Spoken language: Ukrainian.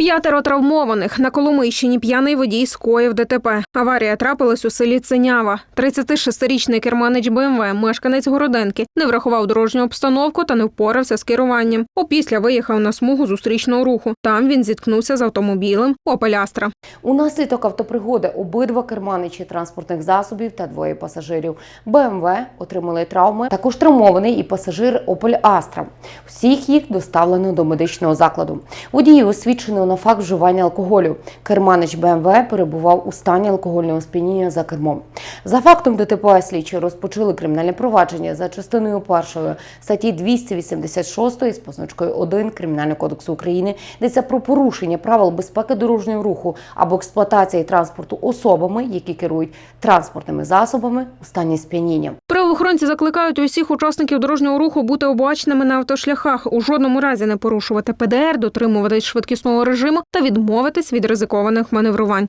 П'ятеро травмованих на Коломийщині п'яний водій скоїв ДТП. Аварія трапилась у селі Ценява. 36-річний керманич БМВ, мешканець Городенки, не врахував дорожню обстановку та не впорався з керуванням. Опісля виїхав на смугу зустрічного руху. Там він зіткнувся з автомобілем Опель Астра. Унаслідок автопригоди обидва керманичі транспортних засобів та двоє пасажирів БМВ отримали травми. Також травмований і пасажир Опель Астра. Всіх їх доставлено до медичного закладу. Водії освідчено на факт вживання алкоголю. Керманич БМВ перебував у стані алкогольного сп'яніння за кермом. За фактом ДТП слідчі розпочали кримінальне провадження за частиною першої статті 286 з позначкою 1 Кримінального кодексу України йдеться про порушення правил безпеки дорожнього руху або експлуатації транспорту особами, які керують транспортними засобами у стані сп'яніння. Правоохоронці закликають усіх учасників дорожнього руху бути обачними на автошляхах, у жодному разі не порушувати ПДР, дотримуватись швидкісного режиму та відмовитись від ризикованих маневрувань.